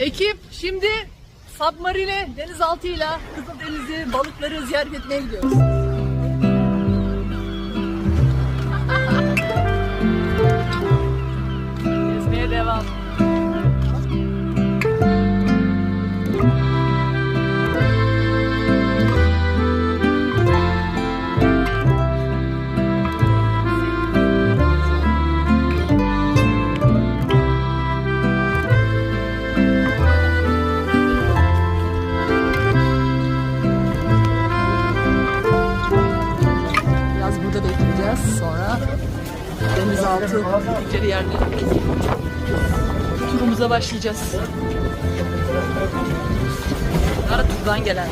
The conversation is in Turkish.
Ekip şimdi submarine denizaltıyla Kızıldeniz'i balıkları ziyaret etmeye gidiyoruz. Bekleyeceğiz. Sonra denizaltı dedikleri yerlere turumuza başlayacağız. Bunlar turdan gelenler.